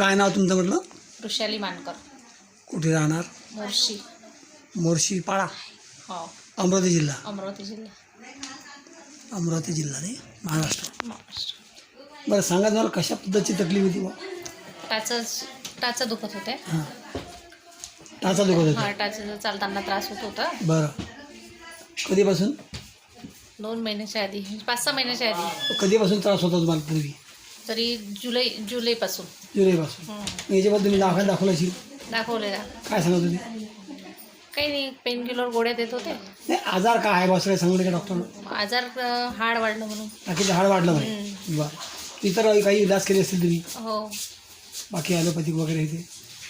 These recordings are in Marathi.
काय नाव तुमचं म्हटलं? वृषाली मानकर. कुठे राहणार? मोर्शी. मोर्शी पाडा? हो. अमरावती जिल्हा? अमरावती जिल्हा. अमरावती जिल्हा रे? महाराष्ट्र. महाराष्ट्र. बरं सांगा मला कशा पद्धतीची तकलीफ होती बा टाचं टाचं दुखत होते. हां. टाचा दुखत होता? हा टाचं चालताना त्रास होत होता. बरं. कधीपासून? दोन महिन्याच्या आधी पाच सहा महिन्याच्या आधी. कधीपासून त्रास होता तुम्हाला पूर्वी? तरी जुलै जुलैपासून. जुलैपासून. याच्याबद्दल तुम्ही दवाखान्यात दाखवलं असेल. दाखवलेला काय सांगत होते? काही नाही पेन किलर गोळ्या देत होते. नाही आजार काय आहे बस काय सांगू का डॉक्टरनं आजार अं, हाड वाढलं म्हणून. बाकीचं हाड वाढलं नाही. बरं. इतर काही इलाज केले असतील तुम्ही? हो. बाकी ॲलोपॅथिक वगैरे हे ते?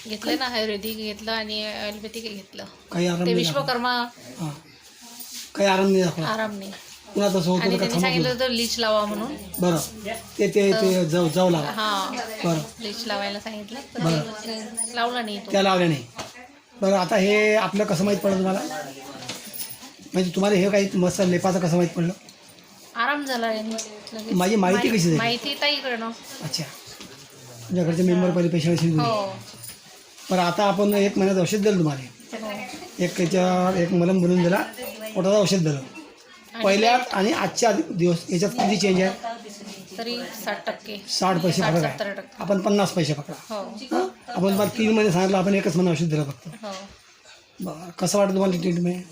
घेतलं ना आयुर्वेदिक घेतलं आणि ॲलोपॅथिक घेतलं. काही आराम ते नाही दाखवला. विश्वकर्मा हां. काही आराम नाही दाखवला? आराम नाही. तसं होतं आणि का त्यांनी सांगितलं होतं? लीच लावा म्हणून. बरं. ते ते ते जाऊ जाऊ लावा. हा. बरं. लीच लावायला सांगितलं. ते लावला नाही तो. त्या लावल्या नाही. बरं आता हे आपलं कसं माहीत पडलं तुम्हाला? म्हणजे तुम्हाला हे काही मस्त लेपाचं कसं माहीत पडलं? आराम झाला लगेच. माझी माहिती कशी झाली? माहिती ताईकडनं अच्छा. तुमच्या घरचे मेंबर पहिले पेशंट असेल हो. बरं आता आपण एक महिन्यात औषध दिलं तुम्हाला. हो. एक त्याच्या एक मलम बनवून दिला. पोटाचं औषध दिलं. आणि पहिल्यात आणि आजच्या दिवस याच्यात किती चेंज आहे? तरी साठ टक्के. साठ पैसे साठ फरक सत्तर आहे टक्के. आपण पन्नास पैसे पकडा. हो. हं? आपण तीन महिने सांगितलं आपण एकच महिना औषध दिलं फक्त. हो. बरं कसं वाटतं तुम्हाला ट्रीटमेंट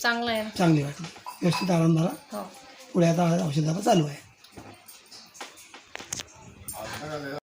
चांगलं आहे ना. चांगली वाटली. व्यवस्थित आराम झाला. हो. पुढे आता औषध चालू आहे.